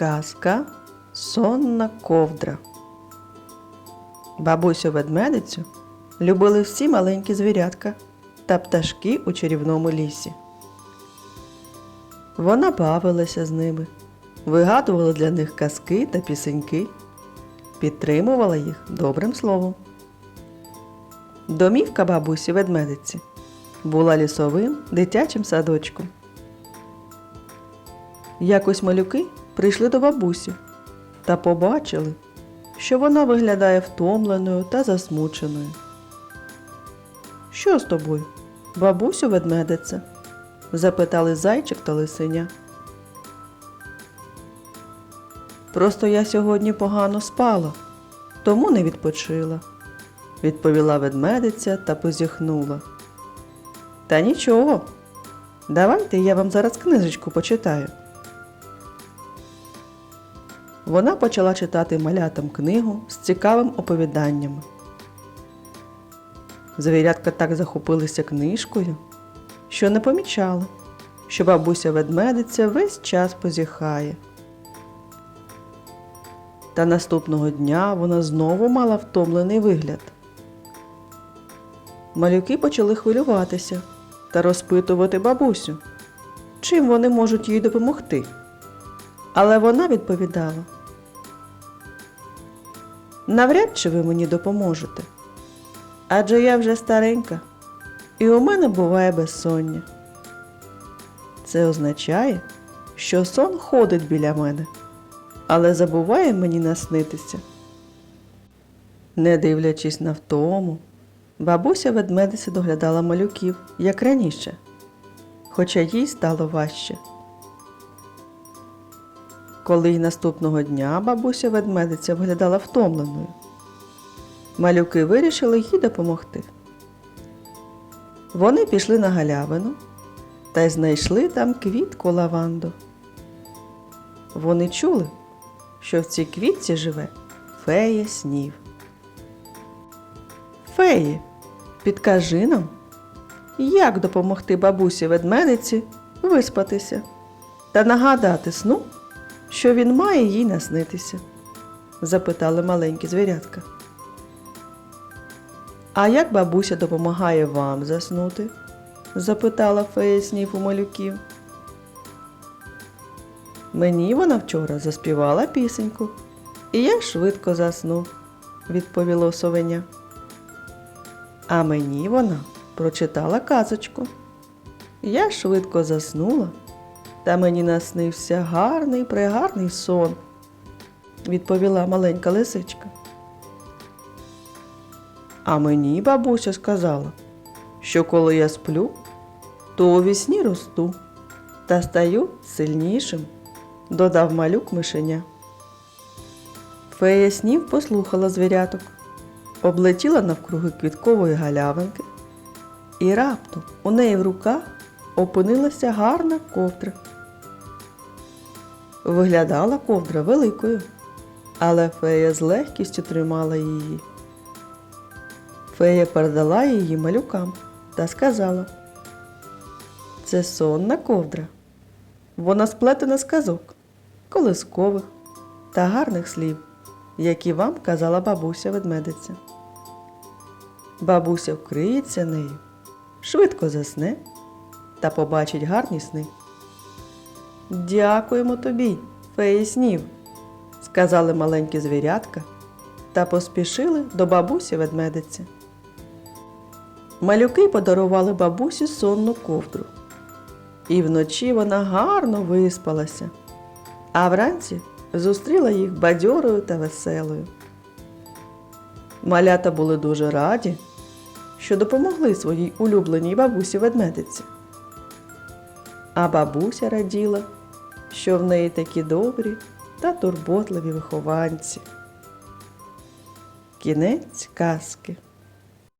Казка Сонна ковдра. Бабусю ведмедицю любили всі маленькі звірятка та пташки у чарівному лісі. Вона бавилася з ними, вигадувала для них казки та пісеньки, підтримувала їх добрим словом. Домівка бабусі ведмедиці була лісовим дитячим садочком. Якось малюки прийшли до бабусі та побачили, що вона виглядає втомленою та засмученою. Що з тобою, бабусю ведмедиця? запитали зайчик та лисиня. Просто я сьогодні погано спала, тому не відпочила, відповіла ведмедиця та позіхнула. Та нічого. Давайте я вам зараз книжечку почитаю. Вона почала читати малятам книгу з цікавим оповіданнями. Звірятка так захопилися книжкою, що не помічали, що бабуся ведмедиця весь час позіхає. Та наступного дня вона знову мала втомлений вигляд. Малюки почали хвилюватися та розпитувати бабусю, чим вони можуть їй допомогти. Але вона відповідала: Навряд чи ви мені допоможете. Адже я вже старенька, і у мене буває безсоння. Це означає, що сон ходить біля мене, але забуває мені наснитися. Не дивлячись на втому, бабуся ведмедиця доглядала малюків, як раніше, хоча їй стало важче. Коли й наступного дня бабуся ведмедиця виглядала втомленою, малюки вирішили їй допомогти. Вони пішли на галявину та й знайшли там квітку лаванду. Вони чули, що в цій квітці живе фея снів. Феї, підкажи нам, як допомогти бабусі ведмедиці виспатися та нагадати сну, що він має їй наснитися? запитали маленькі звірятка. А як бабуся допомагає вам заснути? запитала фея снів у малюків. Мені вона вчора заспівала пісеньку, і я швидко заснув, відповіло совеня. А мені вона прочитала казочку. Я швидко заснула, та мені наснився гарний пригарний сон, відповіла маленька лисичка. А мені бабуся сказала, що коли я сплю, то у вісні росту та стаю сильнішим, додав малюк мишеня. Фея снів послухала звіряток, облетіла навкруги квіткової галявинки, і раптом у неї в руках опинилася гарна ковдра. Виглядала ковдра великою, але фея з легкістю тримала її. Фея передала її малюкам та сказала: Це сонна ковдра. Вона сплетена з казок, колискових та гарних слів, які вам казала бабуся ведмедиця. Бабуся вкриється нею, швидко засне та побачить гарні сни. Дякуємо тобі, феї снів, сказали маленькі звірятка та поспішили до бабусі ведмедиці. Малюки подарували бабусі сонну ковдру. І вночі вона гарно виспалася, а вранці зустріла їх бадьорою та веселою. Малята були дуже раді, що допомогли своїй улюбленій бабусі ведмедиці. А бабуся раділа, що в неї такі добрі та турботливі вихованці. Кінець казки.